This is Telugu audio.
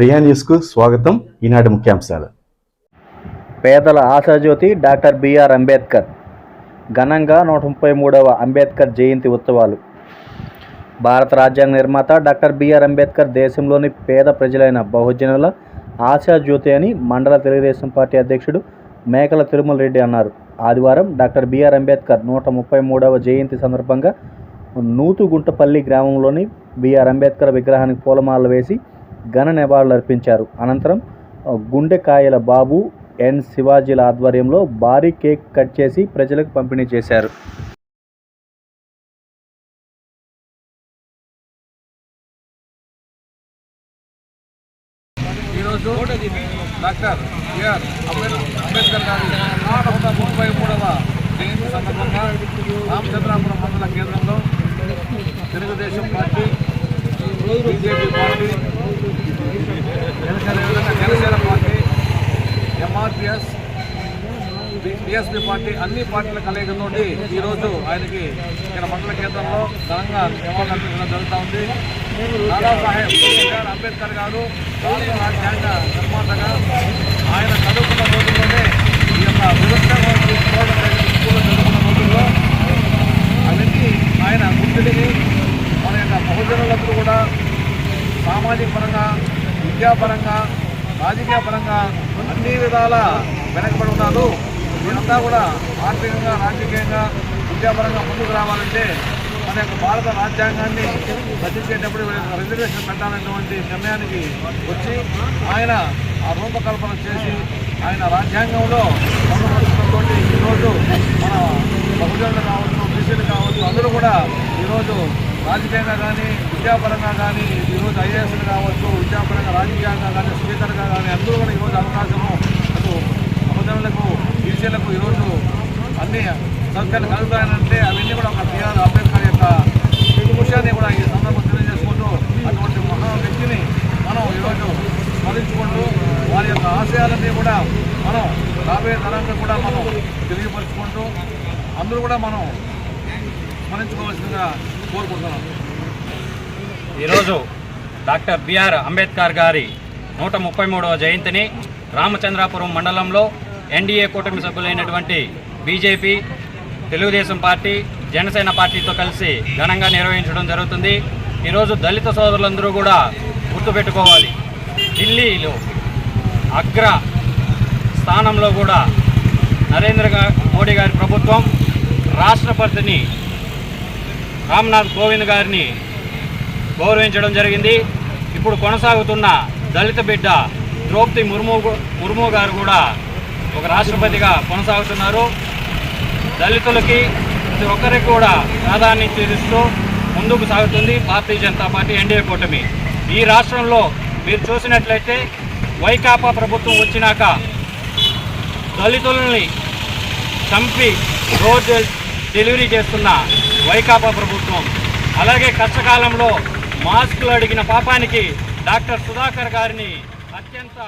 ప్రియా న్యూస్కు స్వాగతం. ఈనాటి ముఖ్యాంశాలు. పేదల ఆశాజ్యోతి డాక్టర్ బిఆర్ అంబేద్కర్. ఘనంగా నూట ముప్పై మూడవ అంబేద్కర్ జయంతి ఉత్సవాలు. భారత రాజ్యాంగ నిర్మాత డాక్టర్ బిఆర్ అంబేద్కర్ దేశంలోని పేద ప్రజలైన బహుజనుల ఆశాజ్యోతి అని మండల తెలుగుదేశం పార్టీ అధ్యక్షుడు మేకల తిరుమల రెడ్డి అన్నారు. ఆదివారం డాక్టర్ బిఆర్ అంబేద్కర్ నూట ముప్పై మూడవ జయంతి సందర్భంగా నూతుగుంటపల్లి గ్రామంలోని బిఆర్ అంబేద్కర్ విగ్రహానికి పూలమాలలు వేసి ఘన నివాళులు అర్పించారు అనంతరం గుండెకాయల బాబు ఎన్. శివాజీల ఆధ్వర్యంలో భారీ కేక్ కట్ చేసి ప్రజలకు పంపిణీ చేశారు. ఈరోజు డాక్టర్ బిఆర్ అంబేద్కర్ గారి నూట ముప్పై మూడవ జయంతి సందర్భంగా రామచంద్రాపురం మండల కేంద్రంలో Telugu Desam party BJP party Janasena Janasena party MRPS BSP party అన్ని పార్టీల కలయిక నుండి ఈరోజు ఆయనకి ఇక్కడ మండల కేంద్రంలో ఘనంగా నివాళులు అర్పించడం జరుగుతూ ఉంది. దాదాసాహెబ్ అంబేద్కర్ గారు రాజ్యాంగ నిర్మాతగా ఆయన చదువుకున్న రోజుల్లోనే ఈ యొక్క వివక్ష స్కూల్లో చదువుకున్న రోజుల్లో అవన్నీ ఆయన గుర్తుడిని మన యొక్క బహుజనులందరూ కూడా సామాజిక పరంగా విద్యాపరంగా రాజకీయ పరంగా అన్ని విధాల వెనకబడి ఉన్నారు వీరంతా కూడా ఆర్థికంగా రాజకీయంగా విద్యాపరంగా ముందుకు రావాలంటే మన యొక్క భారత రాజ్యాంగాన్ని రచించేటప్పుడు రిజర్వేషన్ పెట్టాలనేటువంటి నిర్ణయానికి వచ్చి ఆయన ఆ రూపకల్పన చేసి ఆయన రాజ్యాంగంలో పొందపరచడంతో ఈరోజు మన బహుజనులు కావచ్చు బీసీలు కావచ్చు అందరూ కూడా ఈరోజు రాజకీయంగా కానీ విద్యాపరంగా కానీ ఈరోజు ఐఏఎస్లు కావచ్చు విద్యాపరంగా రాజకీయంగా కానీ స్పీకర్గా కానీ అందరూ కూడా ఈరోజు అవకాశము అటు అభిజనులకు ఈసీలకు ఈరోజు అన్ని సౌకర్యాలు కలుగుతాయనంటే అవన్నీ కూడా ఒక టీఆర్ అంబేద్కర్ యొక్క విషయాన్ని కూడా ఈ సందర్భం తెలియజేసుకుంటూ అటువంటి మహా వ్యక్తిని మనం ఈరోజు స్మరించుకుంటూ వారి యొక్క ఆశయాలన్నీ కూడా మనం రాబోయే తరంగా కూడా మనం తెలియపరుచుకుంటూ అందరూ కూడా మనం స్మరించుకోవాల్సిందిగా కోరుకుంటున్నాం ఈరోజు డాక్టర్ బిఆర్ అంబేద్కర్ గారి నూట ముప్పై మూడవ జయంతిని రామచంద్రాపురం మండలంలో ఎన్డీఏ కూటమి సభ్యులైనటువంటి బీజేపీ తెలుగుదేశం పార్టీ జనసేన పార్టీతో కలిసి ఘనంగా నిర్వహించడం జరుగుతుంది. ఈరోజు దళిత సోదరులందరూ కూడా గుర్తుపెట్టుకోవాలి. ఢిల్లీలో అగ్ర స్థానంలో కూడా నరేంద్ర మోడీ గారి ప్రభుత్వం రాష్ట్రపతిని రామ్నాథ్ కోవింద్ గారిని గౌరవించడం జరిగింది. ఇప్పుడు కొనసాగుతున్న దళిత బిడ్డ ద్రౌపది ముర్ము ముర్ము గారు కూడా ఒక రాష్ట్రపతిగా కొనసాగుతున్నారు. దళితులకి ప్రతి ఒక్కరికి కూడా ప్రాధాన్యత ఇస్తూ ముందుకు సాగుతుంది భారతీయ జనతా పార్టీ ఎన్డీఏ కూటమి. ఈ రాష్ట్రంలో మీరు చూసినట్లయితే వైకాపా ప్రభుత్వం వచ్చినాక దళితులని చంపి రోజు డెలివరీ చేస్తున్న వైకాపా ప్రభుత్వం. అలాగే కష్టకాలంలో మాస్కులు అడిగిన పాపానికి డాక్టర్ సుధాకర్ గారిని అత్యంత